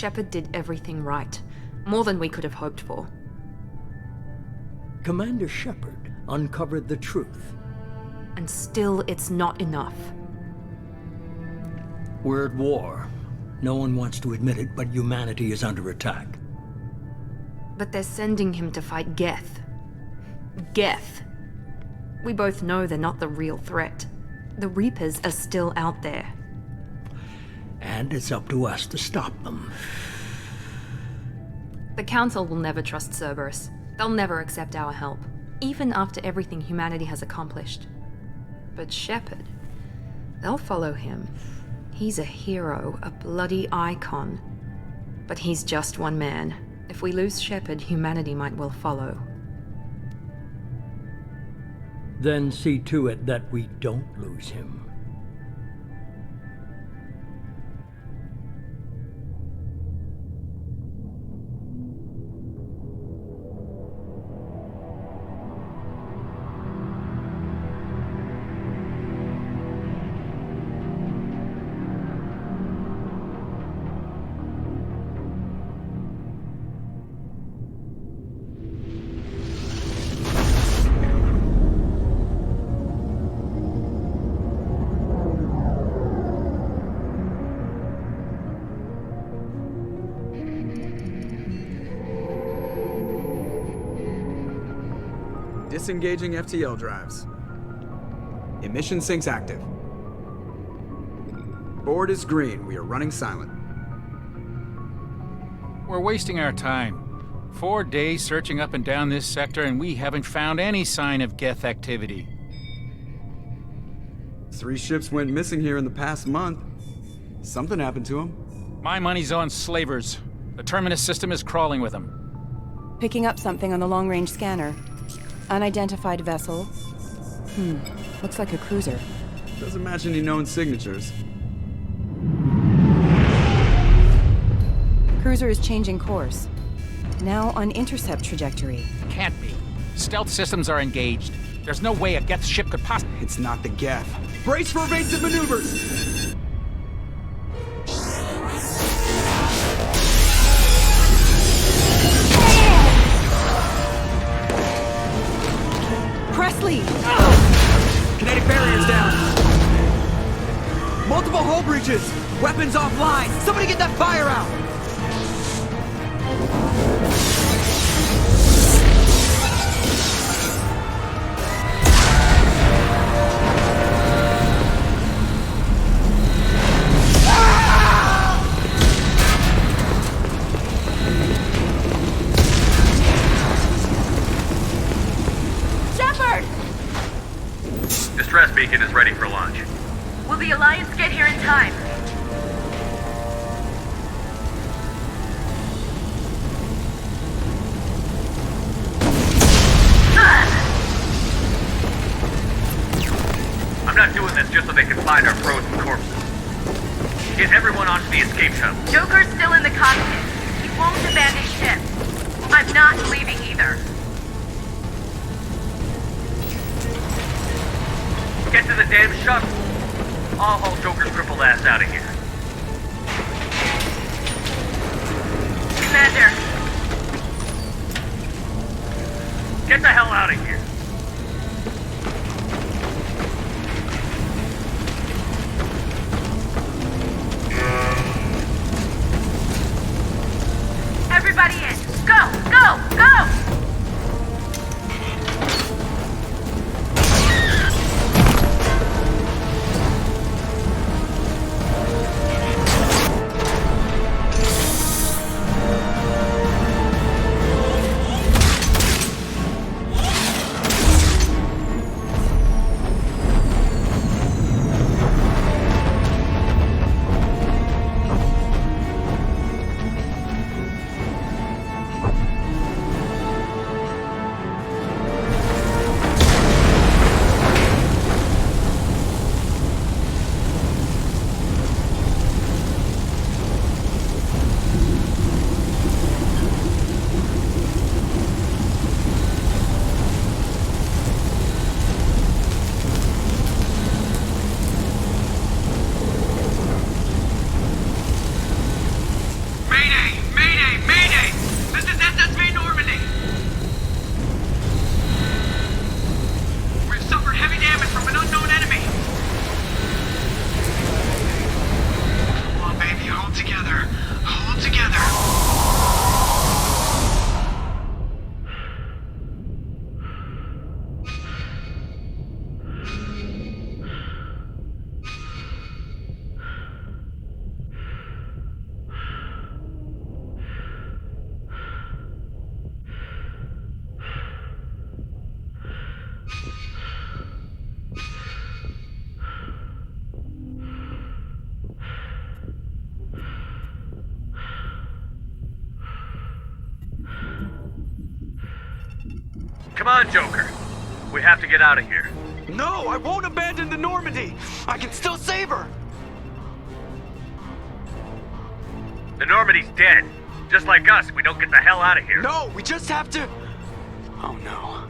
Shepard did everything right. More than we could have hoped for. Commander Shepard uncovered the truth. And still, it's not enough. We're at war. No one wants to admit it, but humanity is under attack. But they're sending him to fight Geth. Geth. We both know they're not the real threat. The Reapers are still out there. And it's up to us to stop them. The Council will never trust Cerberus. They'll never accept our help, even after everything humanity has accomplished. But Shepard, they'll follow him. He's a hero, a bloody icon. But he's just one man. If we lose Shepard, humanity might well follow. Then see to it that we don't lose him. Disengaging FTL drives. Emission sinks active. Board is green. We are running silent. We're wasting our time. Four days searching up and down this sector, and we haven't found any sign of Geth activity. Three ships went missing here in the past month. Something happened to them. My money's on slavers. The Terminus system is crawling with them. Picking up something on the long range scanner. Unidentified vessel. Hmm, looks like a cruiser. Doesn't match any known signatures. Cruiser is changing course. Now on intercept trajectory. Can't be. Stealth systems are engaged. There's no way a Geth ship could possibly. It's not the Geth. Brace for evasive maneuvers! Presley! Kinetic barriers down. Multiple hull breaches. Weapons offline. Somebody get that fire out. Not doing this just so they can find our frozen corpses. Get everyone onto the escape shuttle. Joker's still in the cockpit. He won't abandon ship. I'm not leaving either. Get to the damn shuttle. I'll haul Joker's crippled ass out of here. Commander, Get the hell out of here. Come on, Joker. We have to get out of here. No, I won't abandon the Normandy. I can still save her. The Normandy's dead. Just like us, we don't get the hell out of here. No, we just have to. Oh no.